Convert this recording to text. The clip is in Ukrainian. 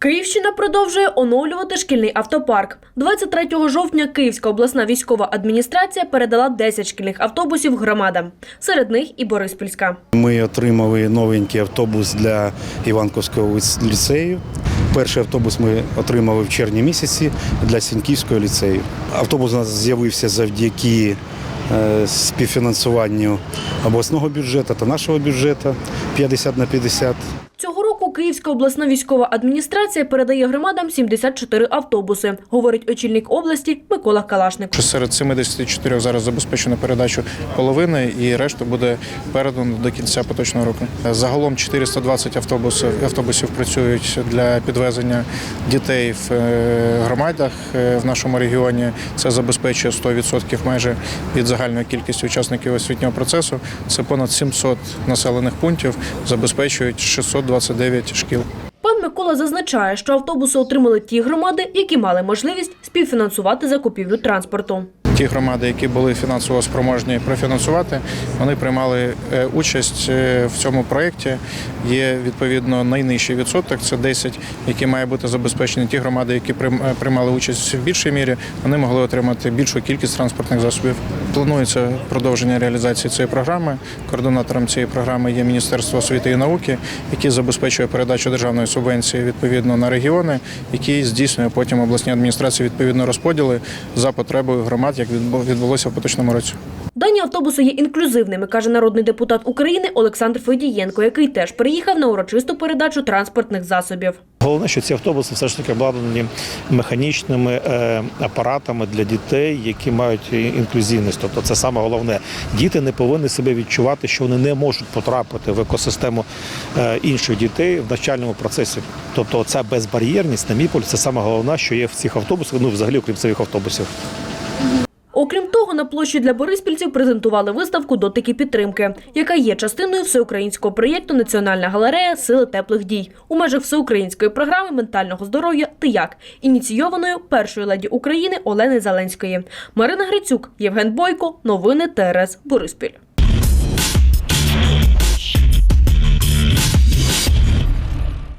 Київщина продовжує оновлювати шкільний автопарк. 23 жовтня Київська обласна військова адміністрація передала 10 шкільних автобусів громадам. Серед них і Бориспільська. Ми отримали новенький автобус для Іванковського ліцею. Перший автобус ми отримали в червні місяці для Сіньківського ліцею. Автобус у нас з'явився завдяки е, співфінансуванню обласного бюджету та нашого бюджету 50 на 50. Цього року Київська обласна військова адміністрація передає громадам 74 автобуси, говорить очільник області Микола Калашник. Серед 74 зараз забезпечено передачу половини і решта буде передано до кінця поточного року. Загалом 420 автобусів, автобусів працюють для підвезення дітей в е, громадах е, в нашому регіоні. Це забезпечує 100% майже від загальної кількості учасників освітнього процесу. Це понад 700 населених пунктів, забезпечують 629 шкіл. Пан Микола зазначає, що автобуси отримали ті громади, які мали можливість співфінансувати закупівлю транспорту. Ті громади, які були фінансово спроможні профінансувати, вони приймали е, участь е, в цьому проєкті. Є відповідно найнижчий відсоток, це 10, які має бути забезпечені. Ті громади, які е, приймали участь в більшій мірі, вони могли отримати більшу кількість транспортних засобів. Планується продовження реалізації цієї програми. Координатором цієї програми є Міністерство освіти і науки, яке забезпечує передачу державної субвенції відповідно на регіони, які здійснює потім обласні адміністрації відповідно розподіли за потребою громад, як відбулося в поточному році. Дані автобуси є інклюзивними, каже народний депутат України Олександр Федієнко, який теж приїхав на урочисту передачу транспортних засобів. Головне, що ці автобуси все ж таки обладнані механічними е, апаратами для дітей, які мають інклюзивність. Тобто, це саме головне. Діти не повинні себе відчувати, що вони не можуть потрапити в екосистему е, інших дітей в навчальному процесі. Тобто, ця безбар'єрність, на мій погляд, це саме головне, що є в цих автобусах, ну взагалі окрім цих автобусів. Того, на площі для бориспільців презентували виставку Дотики підтримки, яка є частиною всеукраїнського проєкту Національна галерея Сили теплих дій у межах всеукраїнської програми ментального здоров'я Ти як ініційованою першою леді України Олени Зеленської. Марина Грицюк, Євген Бойко. Новини ТРС Бориспіль.